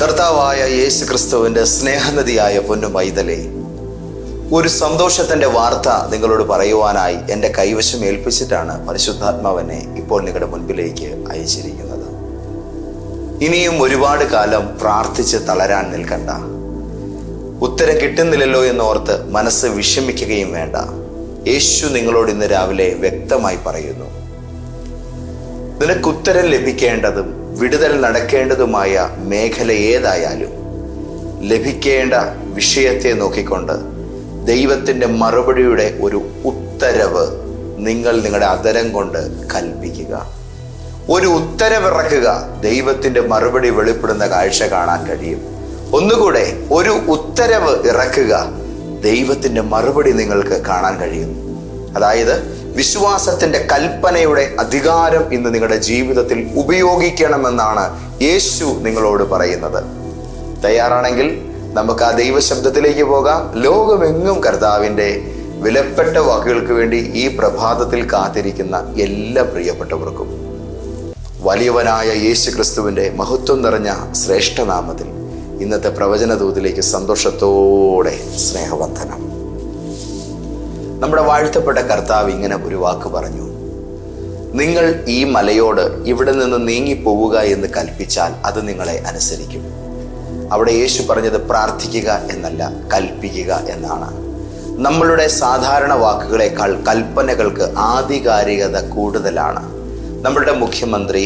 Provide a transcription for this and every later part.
കർത്താവായ യേശു ക്രിസ്തുവിന്റെ സ്നേഹനദിയായ പൊന്നു മൈതലേ ഒരു സന്തോഷത്തിന്റെ വാർത്ത നിങ്ങളോട് പറയുവാനായി എന്റെ കൈവശം ഏൽപ്പിച്ചിട്ടാണ് പരിശുദ്ധാത്മാവനെ ഇപ്പോൾ നിങ്ങളുടെ മുൻപിലേക്ക് അയച്ചിരിക്കുന്നത്. ഇനിയും ഒരുപാട് കാലം പ്രാർത്ഥിച്ച് തളരാൻ നിൽക്കണ്ട. ഉത്തരം കിട്ടുന്നില്ലല്ലോ എന്നോർത്ത് മനസ്സ് വിഷമിക്കുകയും വേണ്ട. യേശു നിങ്ങളോട് ഇന്ന് രാവിലെ വ്യക്തമായി പറയുന്നു നിനക്ക് ഉത്തരം ലഭിക്കേണ്ടതും വിടുതൽ നടക്കേണ്ടതുമായ മേഖല ഏതായാലും ലഭിക്കേണ്ട വിഷയത്തെ നോക്കിക്കൊണ്ട് ദൈവത്തിന്റെ മറുപടിയുടെ ഒരു ഉത്തരവ് നിങ്ങൾ നിങ്ങളുടെ അതരം കൊണ്ട് കൽപ്പിക്കുക. ഒരു ഉത്തരവിറക്കുക ദൈവത്തിന്റെ മറുപടി വെളിപ്പെടുന്ന കാഴ്ച കാണാൻ കഴിയും. ഒന്നുകൂടെ ഒരു ഉത്തരവ് ഇറക്കുക ദൈവത്തിന്റെ മറുപടി നിങ്ങൾക്ക് കാണാൻ കഴിയും. അതായത് വിശ്വാസത്തിന്റെ കൽപ്പനയുടെ അധികാരം ഇന്ന് നിങ്ങളുടെ ജീവിതത്തിൽ ഉപയോഗിക്കണമെന്നാണ് യേശു നിങ്ങളോട് പറയുന്നത്. തയ്യാറാണെങ്കിൽ നമുക്ക് ആ ദൈവശബ്ദത്തിലേക്ക് പോകാം. ലോകമെങ്ങും കർത്താവിന്റെ വിലപ്പെട്ട വാക്കുകൾക്ക് വേണ്ടി ഈ പ്രഭാതത്തിൽ കാത്തിരിക്കുന്ന എല്ലാ പ്രിയപ്പെട്ടവർക്കും. വലിയവനായ യേശു ക്രിസ്തുവിന്റെ മഹത്വം നിറഞ്ഞ ശ്രേഷ്ഠനാമത്തിൽ ഇന്നത്തെ പ്രവചന ദൂതിലേക്ക് സന്തോഷത്തോടെ സ്നേഹവന്ദനം. നമ്മുടെ വാഴ്ത്തപ്പെട്ട കർത്താവ് ഇങ്ങനെ ഒരു വാക്ക് പറഞ്ഞു. നിങ്ങൾ ഈ മലയോട് ഇവിടെ നിന്ന് നീങ്ങിപ്പോവുക എന്ന് കൽപ്പിച്ചാൽ അത് നിങ്ങളെ അനുസരിക്കും. അവിടെ യേശു പറഞ്ഞത് പ്രാർത്ഥിക്കുക എന്നല്ല കൽപ്പിക്കുക എന്നാണ്. നമ്മളുടെ സാധാരണ വാക്കുകളെക്കാൾ കൽപ്പനകൾക്ക് ആധികാരികത കൂടുതലാണ്. നമ്മളുടെ മുഖ്യമന്ത്രി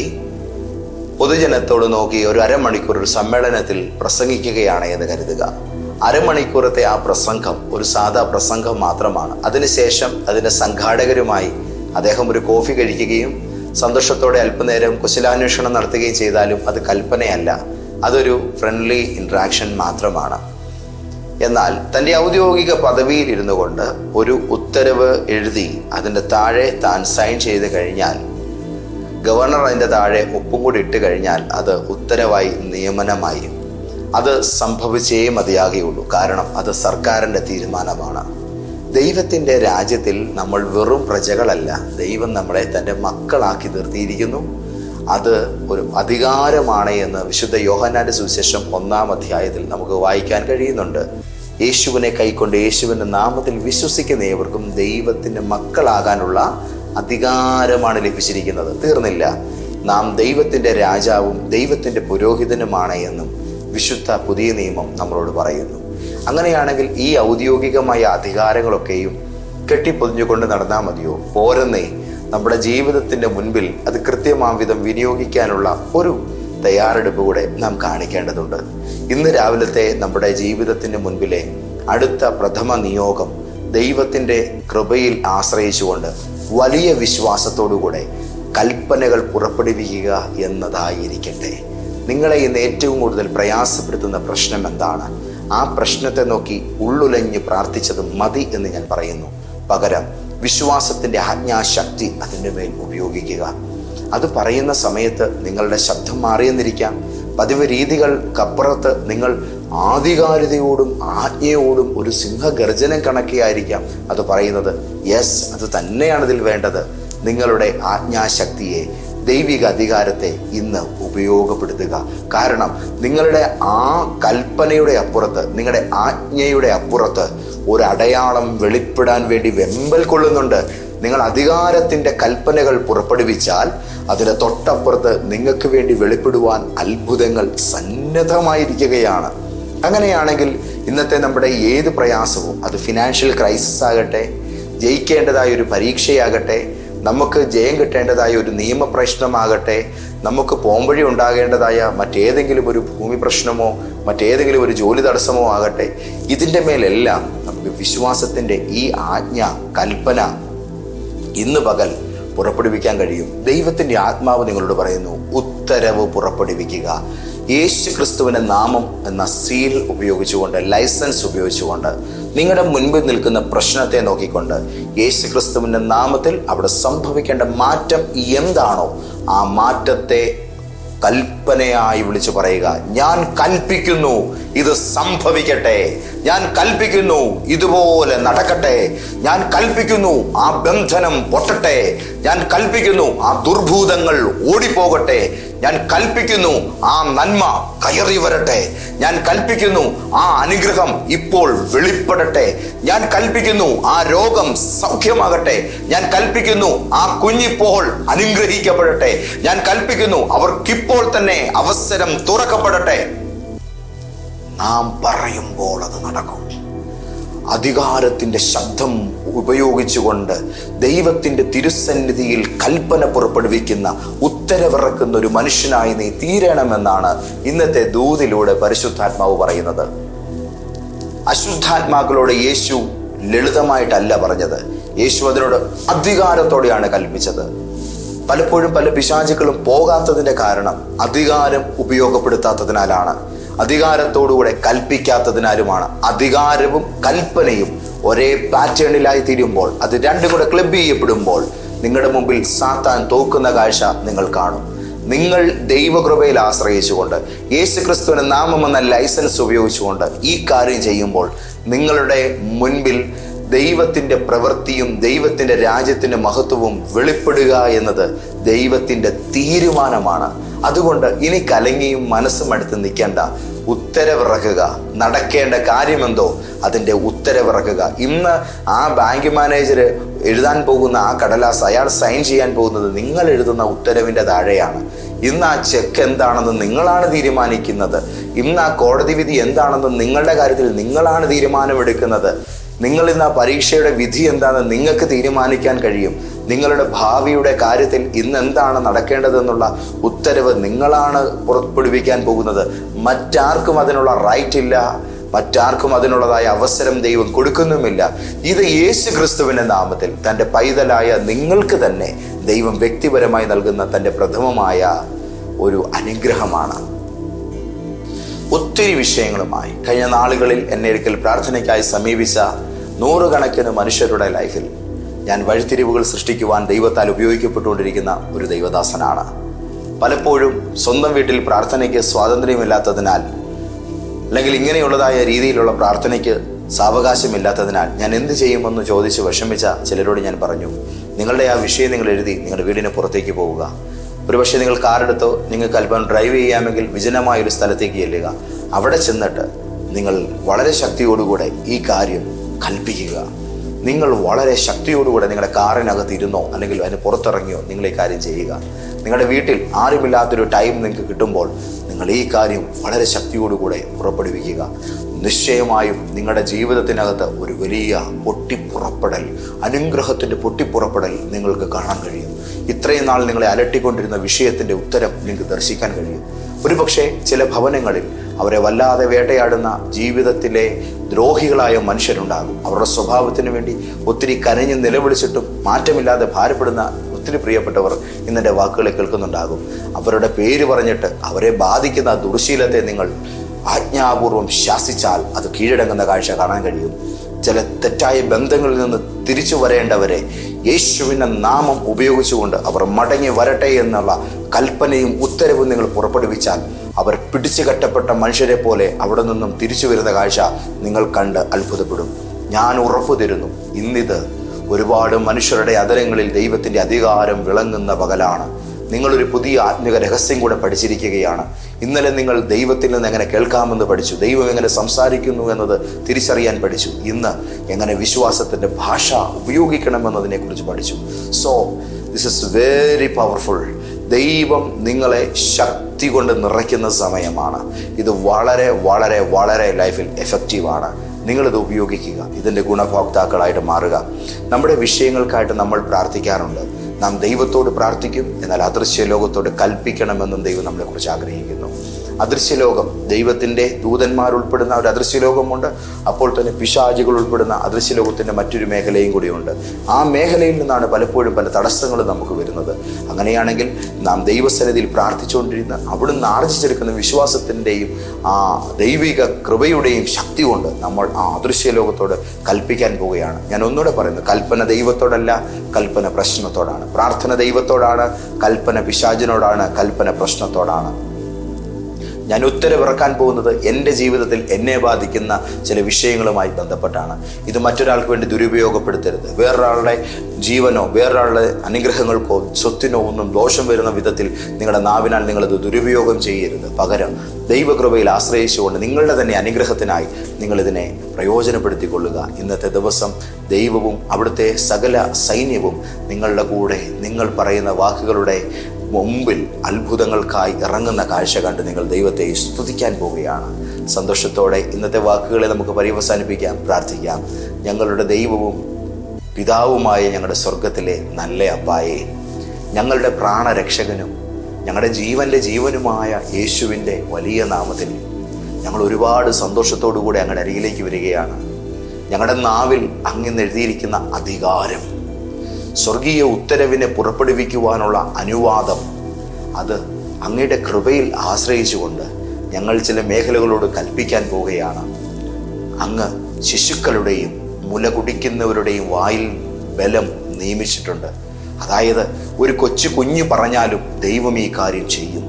പൊതുജനത്തോട് നോക്കി ഒരു അരമണിക്കൂർ ഒരു സമ്മേളനത്തിൽ പ്രസംഗിക്കുകയാണ് എന്ന് കരുതുക. അരമണിക്കൂറത്തെ ആ പ്രസംഗം ഒരു സാധാ പ്രസംഗം മാത്രമാണ്. അതിനുശേഷം അതിന്റെ സംഘാടകരുമായി അദ്ദേഹം ഒരു കോഫി കഴിക്കുകയും സന്തോഷത്തോടെ അല്പനേരം കുശലാന്വേഷണം നടത്തുകയും ചെയ്താലും അത് കൽപ്പനയല്ല. അതൊരു ഫ്രണ്ട്ലി ഇൻട്രാക്ഷൻ മാത്രമാണ്. എന്നാൽ തന്റെ ഔദ്യോഗിക പദവിയിൽ ഇരുന്നു കൊണ്ട് ഒരു ഉത്തരവ് എഴുതി അതിന്റെ താഴെ താൻ സൈൻ ചെയ്ത് കഴിഞ്ഞാൽ ഗവർണർ അതിന്റെ താഴെ ഒപ്പും കൂടി ഇട്ട് കഴിഞ്ഞാൽ അത് ഉത്തരവായി നിയമനമായി അത് സംഭവിച്ചേ മതിയാകുകയുള്ളൂ കാരണം അത് സർക്കാരിന്റെ തീരുമാനമാണ്. ദൈവത്തിന്റെ രാജ്യത്തിൽ നമ്മൾ വെറും പ്രജകളല്ല. ദൈവം നമ്മളെ തന്റെ മക്കളാക്കി നിർത്തിയിരിക്കുന്നു. അത് ഒരു അധികാരമാണ് എന്ന് വിശുദ്ധ യോഹന്നാന്റെ സുവിശേഷം ഒന്നാം അധ്യായത്തിൽ നമുക്ക് വായിക്കാൻ കഴിയുന്നുണ്ട്. യേശുവിനെ കൈക്കൊണ്ട് യേശുവിന്റെ നാമത്തിൽ വിശ്വസിക്കുന്ന ഏവർക്കും ദൈവത്തിന്റെ മക്കളാകാനുള്ള അധികാരമാണ് ലഭിച്ചിരിക്കുന്നത്. തീർന്നില്ല. നാം ദൈവത്തിന്റെ രാജാവും ദൈവത്തിന്റെ പുരോഹിതനുമാണ് എന്നും വിശുദ്ധ പുതിയ നിയമം നമ്മളോട് പറയുന്നു. അങ്ങനെയാണെങ്കിൽ ഈ ഔദ്യോഗികമായ അധികാരങ്ങളൊക്കെയും കെട്ടിപ്പൊതിഞ്ഞുകൊണ്ട് നടന്നാൽ മതിയോ? പോരെന്നേ നമ്മുടെ ജീവിതത്തിന്റെ മുൻപിൽ അത് കൃത്യമാം വിധം വിനിയോഗിക്കാനുള്ള ഒരു തയ്യാറെടുപ്പ് കൂടെ നാം കാണിക്കേണ്ടതുണ്ട്. ഇന്ന് രാവിലത്തെ നമ്മുടെ ജീവിതത്തിന്റെ മുൻപിലെ അടുത്ത പ്രഥമ നിയോഗം ദൈവത്തിന്റെ കൃപയിൽ ആശ്രയിച്ചുകൊണ്ട് വലിയ വിശ്വാസത്തോടുകൂടെ കൽപ്പനകൾ പുറപ്പെടുവിക്കുക എന്നതായിരിക്കട്ടെ. നിങ്ങളെ ഇന്ന് ഏറ്റവും കൂടുതൽ പ്രയാസപ്പെടുത്തുന്ന പ്രശ്നം എന്താണ്? ആ പ്രശ്നത്തെ നോക്കി ഉള്ളുലഞ്ഞ് പ്രാർത്ഥിച്ചത് മതി എന്ന് ഞാൻ പറയുന്നു. പകരം വിശ്വാസത്തിന്റെ ആജ്ഞാശക്തി അതിന്റെ മേൽ ഉപയോഗിക്കുക. അത് പറയുന്ന സമയത്ത് നിങ്ങളുടെ ശബ്ദം മാറിയെന്നിരിക്കാം. പതിവ് രീതികൾക്കപ്പുറത്ത് നിങ്ങൾ ആധികാരികതയോടും ആജ്ഞയോടും ഒരു സിംഹഗർജനം കണക്കെയായിരിക്കാം. അത് പറയുന്നത് യെസ് അത് തന്നെയാണ് ഇതിൽ വേണ്ടത്. നിങ്ങളുടെ ആജ്ഞാശക്തിയെ ദൈവിക അധികാരത്തെ ഇന്ന് ഉപയോഗപ്പെടുത്തുക. കാരണം നിങ്ങളുടെ ആ കൽപ്പനയുടെ അപ്പുറത്ത് നിങ്ങളുടെ ആജ്ഞയുടെ അപ്പുറത്ത് ഒരു അടയാളം വെളിപ്പെടാൻ വേണ്ടി വെമ്പൽ കൊള്ളുന്നുണ്ട്. നിങ്ങൾ അധികാരത്തിന്റെ കൽപ്പനകൾ പുറപ്പെടുവിച്ചാൽ അതിന് തൊട്ടപ്പുറത്ത് നിങ്ങൾക്ക് വേണ്ടി വെളിപ്പെടുവാൻ അത്ഭുതങ്ങൾ സന്നദ്ധമായിരിക്കുകയാണ്. അങ്ങനെയാണെങ്കിൽ ഇന്നത്തെ നമ്മുടെ ഏത് പ്രയാസവും അത് ഫിനാൻഷ്യൽ ക്രൈസിസ് ആകട്ടെ ജയിക്കേണ്ടതായ ഒരു പരീക്ഷയാകട്ടെ നമുക്ക് ജയം കിട്ടേണ്ടതായ ഒരു നിയമപ്രശ്നമാകട്ടെ നമുക്ക് പോംവഴി ഉണ്ടാകേണ്ടതായ മറ്റേതെങ്കിലും ഒരു ഭൂമി പ്രശ്നമോ മറ്റേതെങ്കിലും ഒരു ജോലി തടസ്സമോ ആകട്ടെ ഇതിന്റെ മേലെല്ലാം നമുക്ക് വിശ്വാസത്തിന്റെ ഈ ആജ്ഞ കൽപ്പന ഇന്ന് പകൽ പുറപ്പെടുവിക്കാൻ കഴിയും. ദൈവത്തിന്റെ ആത്മാവ് നിങ്ങളോട് പറയുന്നു ഉത്തരവ് പുറപ്പെടുവിക്കുക. യേശു ക്രിസ്തുവിന്റെ നാമം എന്ന സീൽ ഉപയോഗിച്ചുകൊണ്ട് ലൈസൻസ് ഉപയോഗിച്ചുകൊണ്ട് നിങ്ങളുടെ മുൻപിൽ നിൽക്കുന്ന പ്രശ്നത്തെ നോക്കിക്കൊണ്ട് യേശു ക്രിസ്തുവിന്റെ നാമത്തിൽ അവിടെ സംഭവിക്കേണ്ട മാറ്റം എന്താണോ ആ മാറ്റത്തെ കൽപ്പനയായി വിളിച്ചു പറയുക. ഞാൻ കൽപ്പിക്കുന്നു ഇത് സംഭവിക്കട്ടെ. ഞാൻ കൽപ്പിക്കുന്നു ഇതുപോലെ നടക്കട്ടെ. ഞാൻ കൽപ്പിക്കുന്നു ആ ബന്ധനം പൊട്ടട്ടെ. ഞാൻ കൽപ്പിക്കുന്നു ആ ദുർഭൂതങ്ങൾ ഓടിപ്പോകട്ടെ. ഞാൻ കൽപ്പിക്കുന്നു ആ നന്മ കയറി വരട്ടെ. ഞാൻ കൽപ്പിക്കുന്നു ആ അനുഗ്രഹം ഇപ്പോൾ വെളിപ്പെടട്ടെ. ഞാൻ കൽപ്പിക്കുന്നു ആ രോഗം സൗഖ്യമാകട്ടെ. ഞാൻ കൽപ്പിക്കുന്നു ആ കുഞ്ഞിപ്പോൾ അനുഗ്രഹിക്കപ്പെടട്ടെ. ഞാൻ കൽപ്പിക്കുന്നു അവർക്കിപ്പോൾ തന്നെ അവസരം തുറക്കപ്പെടട്ടെ. നാം പറയുമ്പോൾ അത് നടക്കും. അധികാരത്തിന്റെ ശബ്ദം ഉപയോഗിച്ചുകൊണ്ട് ദൈവത്തിന്റെ തിരുസന്നിധിയിൽ കൽപ്പന പുറപ്പെടുവിക്കുന്ന ഉത്തരവിറക്കുന്ന ഒരു മനുഷ്യനായി നീ തീരണമെന്നാണ് ഇന്നത്തെ ദൂതിലൂടെ പരിശുദ്ധാത്മാവ് പറയുന്നത്. അശുദ്ധാത്മാക്കളോട് യേശു ലളിതമായിട്ടല്ല പറഞ്ഞത്. യേശു അതിനോട് അധികാരത്തോടെയാണ് കൽപ്പിച്ചത്. പലപ്പോഴും പല പിശാചുക്കളും പോകാത്തതിന്റെ കാരണം അധികാരം ഉപയോഗപ്പെടുത്താത്തതിനാലാണ്. അധികാരത്തോടുകൂടെ കൽപ്പിക്കാത്തതിനാലുമാണ്. അധികാരവും കൽപ്പനയും ഒരേ പാറ്റേണിലായി തീരുമ്പോൾ അത് രണ്ടും കൂടെ ക്ലബ് ചെയ്യപ്പെടുമ്പോൾ നിങ്ങളുടെ മുമ്പിൽ സാത്താൻ തോക്കുന്ന കാഴ്ച നിങ്ങൾ കാണും. നിങ്ങൾ ദൈവകൃപയിൽ ആശ്രയിച്ചുകൊണ്ട് യേശു ക്രിസ്തുവിന് നാമമെന്ന ലൈസൻസ് ഉപയോഗിച്ചുകൊണ്ട് ഈ കാര്യം ചെയ്യുമ്പോൾ നിങ്ങളുടെ മുൻപിൽ ദൈവത്തിന്റെ പ്രവൃത്തിയും ദൈവത്തിന്റെ രാജ്യത്തിന്റെ മഹത്വവും വെളിപ്പെടുക എന്നത് ദൈവത്തിന്റെ തീരുമാനമാണ്. അതുകൊണ്ട് ഇനി കലങ്ങിയും മനസ്സും അടുത്ത് നിൽക്കേണ്ട ഉത്തരവിറക്കുക. നടക്കേണ്ട കാര്യമെന്തോ അതിന്റെ ഉത്തരവിറക്കുക. ഇന്ന് ആ ബാങ്ക് മാനേജർ എഴുതാൻ പോകുന്ന ആ കടലാസ് അയാൾ സൈൻ ചെയ്യാൻ പോകുന്നത് നിങ്ങൾ എഴുതുന്ന ഉത്തരവിന്റെ താഴെയാണ്. ഇന്ന് ആ ചെക്ക് എന്താണെന്ന് നിങ്ങളാണ് തീരുമാനിക്കുന്നത്. ഇന്ന് ആ കോടതി വിധി എന്താണെന്ന് നിങ്ങളുടെ കാര്യത്തിൽ നിങ്ങളാണ് തീരുമാനമെടുക്കുന്നത്. നിങ്ങൾ ഇന്ന് ആ പരീക്ഷയുടെ വിധി എന്താണെന്ന് നിങ്ങൾക്ക് തീരുമാനിക്കാൻ കഴിയും. നിങ്ങളുടെ ഭാവിയുടെ കാര്യത്തിൽ ഇന്ന് എന്താണ് നടക്കേണ്ടതെന്നുള്ള ഉത്തരവ് നിങ്ങളാണ് പുറപ്പെടുവിക്കാൻ പോകുന്നത്. മറ്റാർക്കും അതിനുള്ള റൈറ്റ് ഇല്ല. മറ്റാർക്കും അതിനുള്ളതായ അവസരം ദൈവം കൊടുക്കുന്നുമില്ല. ഇത് യേശു ക്രിസ്തുവിന്റെ നാമത്തിൽ തന്റെ പൈതലായ നിങ്ങൾക്ക് തന്നെ ദൈവം വ്യക്തിപരമായി നൽകുന്ന തന്റെ പ്രഥമമായ ഒരു അനുഗ്രഹമാണ്. ഒത്തിരി വിഷയങ്ങളുമായി കഴിഞ്ഞ നാളുകളിൽ എന്നെ ഒരിക്കൽ പ്രാർത്ഥനയ്ക്കായി സമീപിച്ച നൂറുകണക്കിന് മനുഷ്യരുടെ ലൈഫിൽ ഞാൻ വഴിത്തിരിവുകൾ സൃഷ്ടിക്കുവാൻ ദൈവത്താൽ ഉപയോഗിക്കപ്പെട്ടുകൊണ്ടിരിക്കുന്ന ഒരു ദൈവദാസനാണ്. പലപ്പോഴും സ്വന്തം വീട്ടിൽ പ്രാർത്ഥനയ്ക്ക് സ്വാതന്ത്ര്യമില്ലാത്തതിനാൽ അല്ലെങ്കിൽ ഇങ്ങനെയുള്ളതായ രീതിയിലുള്ള പ്രാർത്ഥനയ്ക്ക് സാവകാശമില്ലാത്തതിനാൽ ഞാൻ എന്ത് ചെയ്യുമെന്ന് ചോദിച്ച് വിഷമിച്ച ചിലരോട് ഞാൻ പറഞ്ഞു നിങ്ങളുടെ ആ വിഷയം നിങ്ങൾ എഴുതി നിങ്ങളുടെ വീടിന് പുറത്തേക്ക് പോവുക. ഒരുപക്ഷെ നിങ്ങൾ കാറെടുത്തോ നിങ്ങൾക്ക് അല്പം ഡ്രൈവ് ചെയ്യാമെങ്കിൽ വിജനമായ ഒരു സ്ഥലത്തേക്ക് ചെല്ലുക. അവിടെ ചെന്നിട്ട് നിങ്ങൾ വളരെ ശക്തിയോടുകൂടെ ഈ കാര്യം കൽപ്പിക്കുക. നിങ്ങൾ വളരെ ശക്തിയോടുകൂടെ നിങ്ങളുടെ കാറിനകത്ത് ഇരുന്നോ അല്ലെങ്കിൽ അതിന് പുറത്തിറങ്ങിയോ നിങ്ങൾ ഈ കാര്യം ചെയ്യുക. നിങ്ങളുടെ വീട്ടിൽ ആരുമില്ലാത്തൊരു ടൈം നിങ്ങൾക്ക് കിട്ടുമ്പോൾ നിങ്ങൾ ഈ കാര്യം വളരെ ശക്തിയോടുകൂടെ പുറപ്പെടുവിക്കുക. നിശ്ചയമായും നിങ്ങളുടെ ജീവിതത്തിനകത്ത് ഒരു വലിയ പൊട്ടിപ്പുറപ്പെടൽ അനുഗ്രഹത്തിന്റെ പൊട്ടിപ്പുറപ്പെടൽ നിങ്ങൾക്ക് കാണാൻ കഴിയും. ഇത്രയും നാൾ നിങ്ങളെ അലട്ടിക്കൊണ്ടിരുന്ന വിഷയത്തിന്റെ ഉത്തരം നിങ്ങൾക്ക് ദർശിക്കാൻ കഴിയും. ഒരുപക്ഷെ ചില ഭവനങ്ങളിൽ അവരെ വല്ലാതെ വേട്ടയാടുന്ന ജീവിതത്തിലെ ദ്രോഹികളായ മനുഷ്യരുണ്ടാകും. അവരുടെ സ്വഭാവത്തിന് വേണ്ടി ഒത്തിരി കരഞ്ഞ് നിലവിളിച്ചിട്ടും മാറ്റമില്ലാതെ ഭാരപ്പെടുന്ന ഒത്തിരി പ്രിയപ്പെട്ടവർ ഇന്നെന്റെ വാക്കുകളെ കേൾക്കുന്നുണ്ടാകും. അവരുടെ പേര് പറഞ്ഞിട്ട് അവരെ ബാധിക്കുന്ന ദുർശീലത്തെ നിങ്ങൾ ആജ്ഞാപൂർവം ശാസിച്ചാൽ അത് കീഴടങ്ങുന്ന കാഴ്ച കാണാൻ കഴിയും. ചില തെറ്റായ ബന്ധങ്ങളിൽ നിന്ന് തിരിച്ചു വരേണ്ടവരെ യേശുവിന്റെ നാമം ഉപയോഗിച്ചുകൊണ്ട് അവർ മടങ്ങി വരട്ടെ എന്നുള്ള കൽപ്പനയും ഉത്തരവും നിങ്ങൾ പുറപ്പെടുവിച്ചാൽ അവർ പിടിച്ചു കെട്ടപ്പെട്ട മനുഷ്യരെ പോലെ അവിടെ നിന്നും തിരിച്ചു വരുന്ന കാഴ്ച നിങ്ങൾ കണ്ട് അത്ഭുതപ്പെടും. ഞാൻ ഉറപ്പു തരുന്നു ഇന്നിത് ഒരുപാട് മനുഷ്യരുടെ അതരങ്ങളിൽ ദൈവത്തിന്റെ അധികാരം വിളങ്ങുന്ന പകലാണ്. നിങ്ങളൊരു പുതിയ ആത്മിക രഹസ്യം കൂടെ പഠിച്ചിരിക്കുകയാണ്. ഇന്നലെ നിങ്ങൾ ദൈവത്തിൽ നിന്ന് എങ്ങനെ കേൾക്കാമെന്ന് പഠിച്ചു. ദൈവം എങ്ങനെ സംസാരിക്കുന്നു എന്നത് തിരിച്ചറിയാൻ പഠിച്ചു. ഇന്ന് എങ്ങനെ വിശ്വാസത്തിന്റെ ഭാഷ ഉപയോഗിക്കണമെന്നതിനെക്കുറിച്ച് പഠിച്ചു. So this is very powerful ദൈവം നിങ്ങളെ ശക്തി കൊണ്ട് നിറയ്ക്കുന്ന സമയമാണ്. ഇത് വളരെ വളരെ വളരെ ലൈഫിൽ എഫക്റ്റീവാണ് നിങ്ങളിത് ഉപയോഗിക്കുക. ഇതിന്റെ ഗുണഭോക്താക്കളായിട്ട് മാറുക. നമ്മുടെ വിഷയങ്ങൾക്കായിട്ട് നമ്മൾ പ്രാർത്ഥിക്കാറുണ്ട്. നാം ദൈവത്തോട് പ്രാർത്ഥിക്കും എന്നാൽ അദൃശ്യ ലോകത്തോട് കൽപ്പിക്കണമെന്നും ദൈവം നമ്മളെക്കുറിച്ച് ആഗ്രഹിക്കുന്നു. അദൃശ്യലോകം. ദൈവത്തിന്റെ ദൂതന്മാർ ഉൾപ്പെടുന്ന ഒരു അദൃശ്യലോകമുണ്ട്. അപ്പോൾ തന്നെ പിശാചികൾ ഉൾപ്പെടുന്ന അദൃശ്യലോകത്തിന്റെ മറ്റൊരു മേഖലയും കൂടിയുണ്ട്. ആ മേഖലയിൽ നിന്നാണ് പലപ്പോഴും പല തടസ്സങ്ങളും നമുക്ക് വരുന്നത്. അങ്ങനെയാണെങ്കിൽ നാം ദൈവസന്നിധിയിൽ പ്രാർത്ഥിച്ചുകൊണ്ടിരുന്ന അവിടുന്ന് ആർജിച്ചെടുക്കുന്ന വിശ്വാസത്തിന്റെയും ആ ദൈവിക കൃപയുടെയും ശക്തി കൊണ്ട് നമ്മൾ ആ അദൃശ്യലോകത്തോട് കൽപ്പിക്കാൻ പോവുകയാണ്. ഞാൻ ഒന്നുകൂടെ പറയുന്നു കൽപ്പന ദൈവത്തോടല്ല കൽപ്പന പ്രശ്നത്തോടാണ്. പ്രാർത്ഥന ദൈവത്തോടാണ് കൽപ്പന പിശാചിനോടാണ് കൽപ്പന പ്രശ്നത്തോടാണ്. ഞാൻ ഉത്തരവിറക്കാൻ പോകുന്നത് എന്റെ ജീവിതത്തിൽ എന്നെ ബാധിക്കുന്ന ചില വിഷയങ്ങളുമായി ബന്ധപ്പെട്ടാണ്. ഇത് മറ്റൊരാൾക്ക് വേണ്ടി ദുരുപയോഗപ്പെടുത്തരുത്. വേറൊരാളുടെ ജീവനോ വേറൊരാളുടെ അനുഗ്രഹങ്ങൾക്കോ സ്വത്തിനോ ഒന്നും ദോഷം വരുന്ന വിധത്തിൽ നിങ്ങളുടെ നാവിനാൽ നിങ്ങളത് ദുരുപയോഗം ചെയ്യരുത്. പകരം ദൈവകൃപയിൽ ആശ്രയിച്ചുകൊണ്ട് നിങ്ങളുടെ തന്നെ അനുഗ്രഹത്തിനായി നിങ്ങളിതിനെ പ്രയോജനപ്പെടുത്തിക്കൊള്ളുക. ഇന്നത്തെ ദിവസം ദൈവവും അവിടുത്തെ സകല സൈന്യവും നിങ്ങളുടെ കൂടെ നിങ്ങൾ പറയുന്ന വാക്കുകളുടെ മുമ്പിൽ അത്ഭുതങ്ങൾക്കായി ഇറങ്ങുന്ന കാഴ്ച കണ്ട് നിങ്ങൾ ദൈവത്തെ സ്തുതിക്കാൻ പോവുകയാണ്. സന്തോഷത്തോടെ ഇന്നത്തെ വാക്കുകളെ നമുക്ക് പര്യവസാനിപ്പിക്കാം പ്രാർത്ഥിക്കാം. ഞങ്ങളുടെ ദൈവവും പിതാവുമായ ഞങ്ങളുടെ സ്വർഗത്തിലെ നല്ല അപ്പായെ ഞങ്ങളുടെ പ്രാണരക്ഷകനും ഞങ്ങളുടെ ജീവന്റെ ജീവനുമായ യേശുവിന്റെ വലിയ നാമത്തിൽ ഞങ്ങൾ ഒരുപാട് സന്തോഷത്തോടു കൂടി അങ്ങയുടെ അരികിലേക്ക് വരികയാണ്. ഞങ്ങളുടെ നാവിൽ അങ്ങിന്ന് എഴുതിയിരിക്കുന്ന അധികാരം സ്വർഗീയ ഉത്തരവിനെ പുറപ്പെടുവിക്കുവാനുള്ള അനുവാദം അത് അങ്ങയുടെ കൃപയിൽ ആശ്രയിച്ചുകൊണ്ട് ഞങ്ങൾ ചില മേഖലകളോട് കൽപ്പിക്കാൻ പോവുകയാണ്. അങ്ങ് ശിശുക്കളുടെയും മുല കുടിക്കുന്നവരുടെയും വായിൽ ബലം നിയമിച്ചിട്ടുണ്ട്. അതായത് ഒരു കൊച്ചു കുഞ്ഞു പറഞ്ഞാലും ദൈവം ഈ കാര്യം ചെയ്യും.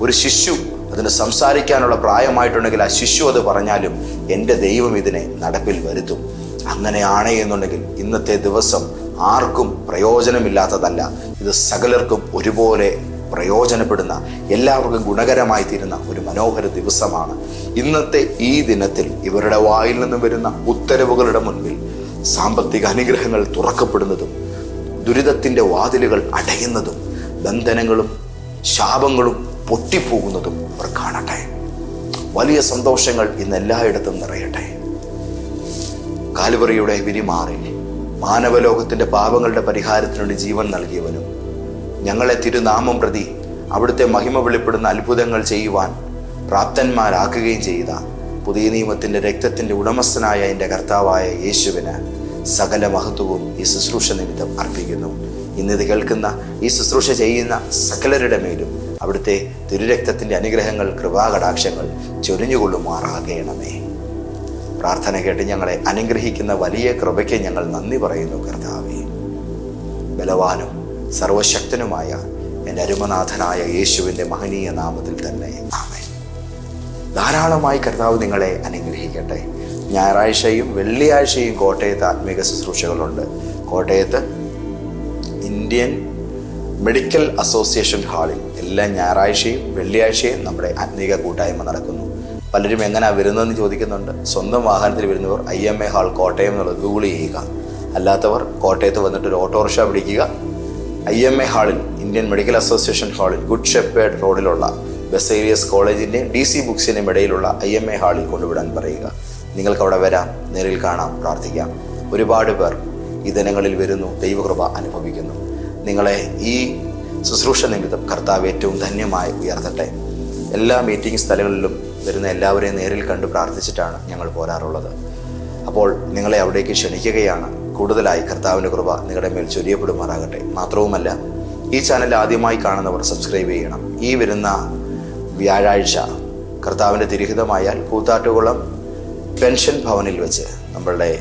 ഒരു ശിശു അതിന് സംസാരിക്കാനുള്ള പ്രായമായിട്ടുണ്ടെങ്കിൽ ആ ശിശു അത് പറഞ്ഞാലും എന്റെ ദൈവം ഇതിനെ നടപ്പിൽ വരുത്തും. അങ്ങനെയാണ് എന്നുണ്ടെങ്കിൽ ഇന്നത്തെ ദിവസം ആർക്കും പ്രയോജനമില്ലാത്തതല്ല. ഇത് സകലർക്കും ഒരുപോലെ പ്രയോജനപ്പെടുന്ന എല്ലാവർക്കും ഗുണകരമായി തീരുന്ന ഒരു മനോഹര ദിവസമാണ്. ഇന്നത്തെ ഈ ദിനത്തിൽ ഇവരുടെ വായിൽ നിന്നും വരുന്ന ഉത്തരവുകളുടെ മുൻപിൽ സാമ്പത്തിക അനുഗ്രഹങ്ങൾ തുറക്കപ്പെടുന്നതും ദുരിതത്തിന്റെ വാതിലുകൾ അടയുന്നതും ബന്ധനങ്ങളും ശാപങ്ങളും പൊട്ടിപ്പോകുന്നതും അവർ കാണട്ടെ. വലിയ സന്തോഷങ്ങൾ ഇന്ന് എല്ലായിടത്തും നിറയട്ടെ. കാലുവറിയുടെ വിരിമാറിൽ മാനവലോകത്തിന്റെ പാപങ്ങളുടെ പരിഹാരത്തിനുവേണ്ടി ജീവൻ നൽകിയവനും ഞങ്ങളെ തിരുനാമം പ്രതി അവിടുത്തെ മഹിമ വെളിപ്പെടുന്ന അത്ഭുതങ്ങൾ ചെയ്യുവാൻ പ്രാപ്തന്മാരാക്കുകയും ചെയ്ത പുതിയ നിയമത്തിന്റെ രക്തത്തിന്റെ ഉടമസ്ഥനായ എന്റെ കർത്താവായ യേശുവിന് സകല മഹത്വവും ഈ ശുശ്രൂഷ നിമിത്തം അർപ്പിക്കുന്നു. ഇന്നിത് കേൾക്കുന്ന ഈ ശുശ്രൂഷ ചെയ്യുന്ന സകലരുടെ മേലും അവിടുത്തെ തിരുരക്തത്തിന്റെ അനുഗ്രഹങ്ങൾ കൃപാകടാക്ഷങ്ങൾ ചൊരിഞ്ഞുകൊള്ളുമാറാകണമേ. പ്രാർത്ഥന കേട്ട് ഞങ്ങളെ അനുഗ്രഹിക്കുന്ന വലിയ കൃപയ്ക്ക് ഞങ്ങൾ നന്ദി പറയുന്നു കർത്താവേ. ബലവാനും സർവശക്തനുമായ എന്റെ അരുമനാഥനായ യേശുവിന്റെ മഹനീയ നാമത്തിൽ തന്നെ ആമേ ധാരാളമായി കർത്താവ് നിങ്ങളെ അനുഗ്രഹിക്കട്ടെ. ഞായറാഴ്ചയും വെള്ളിയാഴ്ചയും കോട്ടയത്ത് ആത്മീക ശുശ്രൂഷകളുണ്ട്. കോട്ടയത്ത് ഇന്ത്യൻ മെഡിക്കൽ അസോസിയേഷൻ ഹാളിൽ എല്ലാ ഞായറാഴ്ചയും വെള്ളിയാഴ്ചയും നമ്മുടെ ആത്മീക കൂട്ടായ്മ നടക്കുന്നു. പലരും എങ്ങനെയാ വരുന്നതെന്ന് ചോദിക്കുന്നുണ്ട്. സ്വന്തം വാഹനത്തിൽ വരുന്നവർ I M A hall Kottayam എന്നുള്ളത് ഗൂഗിൾ ചെയ്യുക. അല്ലാത്തവർ കോട്ടയത്ത് വന്നിട്ട് ഒരു ഓട്ടോറിക്ഷ പിടിക്കുക. ഐ എം എ ഹാളിൽ ഇന്ത്യൻ മെഡിക്കൽ അസോസിയേഷൻ ഹാളിൽ ഗുഡ് ഷെപ്പേഡ് റോഡിലുള്ള ബസേരിയസ് കോളേജിന്റെയും ഡി സി ബുക്സിന്റെയും ഇടയിലുള്ള ഐ എം എ ഹാളിൽ കൊണ്ടുവിടാൻ പറയുക. നിങ്ങൾക്ക് അവിടെ വരാം നേരിൽ കാണാം പ്രാർത്ഥിക്കാം. ഒരുപാട് പേർ ഈ ദിനങ്ങളിൽ വരുന്നു ദൈവകൃപ അനുഭവിക്കുന്നു. നിങ്ങളെ ഈ ശുശ്രൂഷ നിമിത്തം കർത്താവ് ഏറ്റവും ധന്യമായി ഉയർത്തട്ടെ. എല്ലാ മീറ്റിംഗ് സ്ഥലങ്ങളിലും വരുന്ന എല്ലാവരെയും നേരിൽ കണ്ട് പ്രാർത്ഥിച്ചിട്ടാണ് ഞങ്ങൾ പോരാറുള്ളത്. അപ്പോൾ നിങ്ങളെ അവിടേക്ക് ക്ഷണിക്കുകയാണ്. കൂടുതലായി കർത്താവിന്റെ കൃപ നിങ്ങളുടെ മേൽ ചൊരിയപ്പെടുമാറാകട്ടെ. മാത്രവുമല്ല ഈ ചാനൽ ആദ്യമായി കാണുന്നവർ സബ്സ്ക്രൈബ് ചെയ്യണം. ഈ വരുന്ന വ്യാഴാഴ്ച കർത്താവിന്റെ തിരിഹിതമായാൽ കൂത്താട്ടുകുളം പെൻഷൻ ഭവനിൽ വെച്ച് നമ്മളുടെ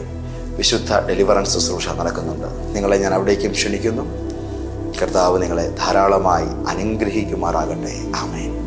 വിശുദ്ധ ഡെലിവറൻസ് ശുശ്രൂഷ നടക്കുന്നുണ്ട്. നിങ്ങളെ ഞാൻ അവിടേക്കും ക്ഷണിക്കുന്നു. കർത്താവ് നിങ്ങളെ ധാരാളമായി അനുഗ്രഹിക്കുമാറാകട്ടെ. ആമേൻ.